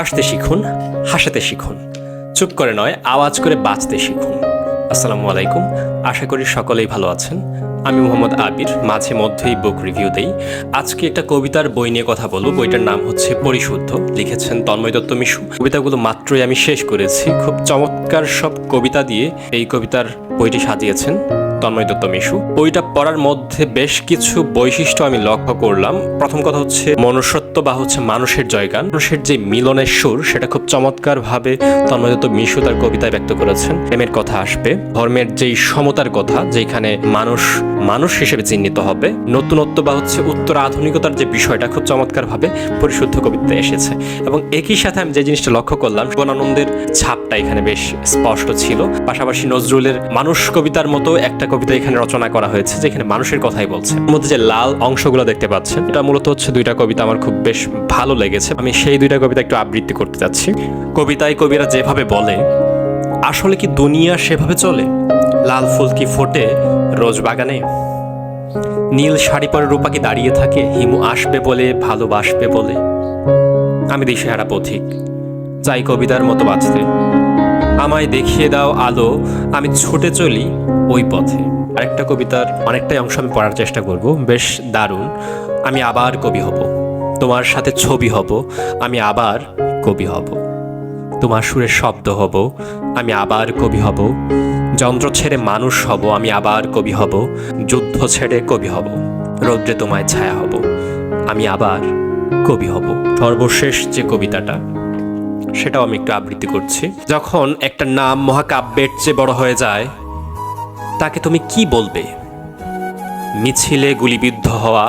হাসতে শিখুন, হাসাতে শিখুন। চুপ করে নয়, আওয়াজ করে বাঁচতে শিখুন। আসসালামু আলাইকুম, আশা করি সকলেই ভালো আছেন। আমি মোহাম্মদ আবির, মাঝে মধ্যেই বুক রিভিউ দেই। আজকে একটা কবিতার বই নিয়ে কথা বলব। বইটার নাম হচ্ছে পরিশুদ্ধ। লিখেছেন তন্ময় দত্ত মিশু। কবিতাগুলো মাত্রই আমি শেষ করেছি। খুব চমৎকার সব কবিতা দিয়ে এই কবিতার বইটি সাজিয়েছেন। তন্ময় দত্ত মিশু। বইটা পড়ার মধ্যে বেশ কিছু বৈশিষ্ট্য আমি লক্ষ্য করলাম। প্রথম কথা হচ্ছে, মনুষ্যত্ব বা হচ্ছে মানুষের জয়গান। মানুষের যে মিলনের সুর, সেটা খুব চমৎকার ভাবে তন্ময় দত্ত মিশু তার কবিতায় ব্যক্ত করেছেন। প্রেমের কথা আসবে। ধর্মের যেই সমতার কথা যেখানে মানুষ মানুষ হিসেবে চিহ্নিত হবে, নতুনত্ব বা হচ্ছে উত্তর আধুনিকতার যে বিষয়টা খুব চমৎকার ভাবে পরিশুদ্ধ কবিতায় এসেছে। এবং একই সাথে আমি যে জিনিসটা লক্ষ্য করলাম জীবনানন্দের ছাপটা এখানে বেশ স্পষ্ট ছিল। পাশাপাশি নজরুলের মানুষ কবিতার মতো একটা কবিতা এখানে রচনা করা হয়েছে, যেখানে মানুষের কথাই বলছে। মধ্যে যে লাল অংশগুলো দেখতে পাচ্ছেন, এটা মূলত হচ্ছে দুইটা কবিতা আমার খুব বেশ ভালো লেগেছে। আমি সেই দুইটা কবিতা একটু আবৃত্তি করতে যাচ্ছি। কবিতায় কবিরা যেভাবে বলে, আসলে কি দুনিয়া সেভাবে চলে? লাল ফুল কি ফোটে রোজ বাগানে? নীল শাড়ি পরে রূপা কি দাঁড়িয়ে থাকে? হিমু আসবে বলে, ভালোবাসবে বলে? আমি দিশেহারা পথিক চাই কবিতার মতো বাঁচতে আমায় দেখিয়ে দাও আলো, আমি ছুটে চলি ওই পথে। আরেকটা কবিতার অনেকটাই অংশ আমি পড়ার চেষ্টা করব। বেশ দারুণ। আমি আবার কবি হব। তোমার সাথে ছবি হব। আমি আবার কবি হব। তোমার সুরের শব্দ হব। আমি আবার কবি হব। যন্ত্র ছেড়ে মানুষ হব। আমি আবার কবি হব। যুদ্ধ ছেড়ে কবি হব। রৌদ্রে তোমায় ছায়া হব। আমি আবার কবি হব। সর্বশেষ যে কবিতাটা, সেটাও আমি একটু আবৃত্তি করছি। যখন একটা নাম মহাকাব্যের চেয়ে বড় হয়ে যায় তাকে তুমি কি বলবে? মিছিলে গুলিবিদ্ধ হওয়া,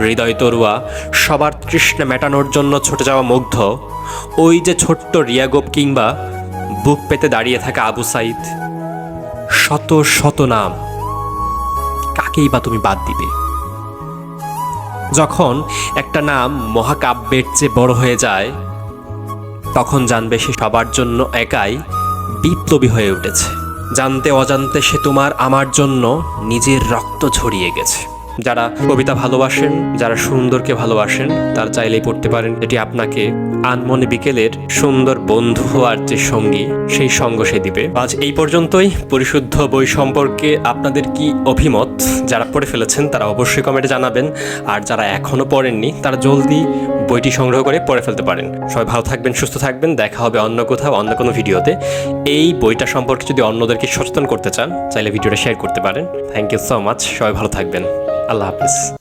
হৃদয় তরুয়া, সবার তৃষ্ণা মেটানোর জন্য ছুটে যাওয়া মুগ্ধ, ওই যে ছোট্ট রিয়াগোপ কিংবা বুক পেতে দাঁড়িয়ে থাকা আবু সাইদ, শত শত নাম, কাকেই বা তুমি বাদ দিবে? যখন একটা নাম মহাকাব্যের চেয়ে বড় হয়ে যায়, তখন জানবে সে সবার জন্য একাই বিপ্লবী হয়ে উঠেছে। জানতে অজান্তে সে তোমার আমার জন্য নিজের রক্ত ছড়িয়ে গেছে। যারা কবিতা ভালোবাসেন, যারা সুন্দরকে ভালোবাসেন, তার চাইলেই পড়তে পারেন এটি আপনাকে আনমনে বিকেলের সুন্দর বন্ধু হওয়ার যে সঙ্গী, সেই সঙ্গ সে দিবে। আজ এই পর্যন্তই। পরিশুদ্ধ বই সম্পর্কে আপনাদের কি অভিমত? যারা পড়ে ফেলেছেন, তারা অবশ্যই কমেন্টে জানাবেন। আর যারা এখনও পড়েননি, তারা জলদি বইটি সংগ্রহ করে পড়ে ফেলতে পারেন। সবাই ভালো থাকবেন, সুস্থ থাকবেন। দেখা হবে অন্য কোথাও, অন্য কোনো ভিডিওতে। এই বইটা সম্পর্কে যদি অন্যদেরকে সচেতন করতে চান, চাইলে ভিডিওটা শেয়ার করতে পারেন। থ্যাংক ইউ সো মাচ সবাই ভালো থাকবেন। আল্লাহ হাফিজ।